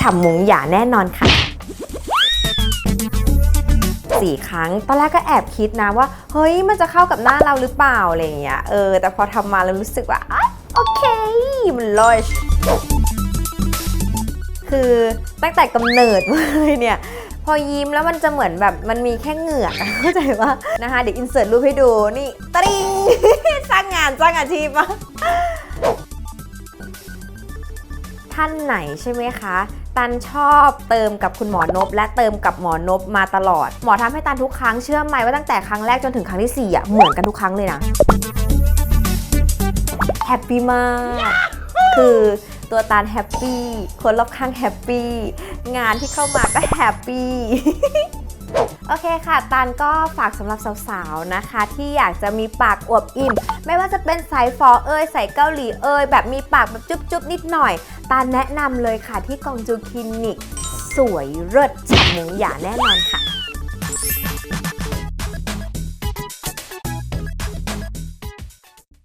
ฉ่ำมุงหยาแน่นอนค่ะสี่ครั้ง ตอนแรกก็แอบคิดนะว่า เฮ้ย มันจะเข้ากับหน้าเราหรือเปล่าอะไรเงี้ย เออ แต่พอทำมาแล้วรู้สึกว่าอะโอเค มันลอยคือตั้งแต่กำเนิดเลยเนี่ย พอยิ้มแล้วมันจะเหมือนแบบมันมีแค่เหงือกอเข้าใจว่านะคะเดี๋ยวอินเสิร์ตรูปให้ดูนี่ตริงสร้างงานสร้างอาชีพมาก ท่านไหนใช่ไหมคะ ตันชอบเติมกับคุณหมอนบและเติมกับหมอนบมาตลอด หมอทำให้ตันทุกครั้งเชื่อไหมว่าตั้งแต่ครั้งแรกจนถึงครั้งที่สี่อะเหมือนกันทุกครั้งเลยนะแฮปปี้มาก คือตัวตาลแฮปปี้ คนรอบข้างแฮปปี้ งานที่เข้ามาก็แฮปปี้ โอเคค่ะตานก็ฝากสำหรับสาวๆ นะคะ ที่อยากจะมีปากอวบอิ่ม ไม่ว่าจะเป็นสายฟอเอ้ยสายเกาหลีเอ้ยแบบมีปากแบบจุ๊บๆ นิดหน่อยตานแนะนำเลยค่ะที่กองจูคลินิก สวยเลิศฉับหมูหยาแน่นอนค่ะ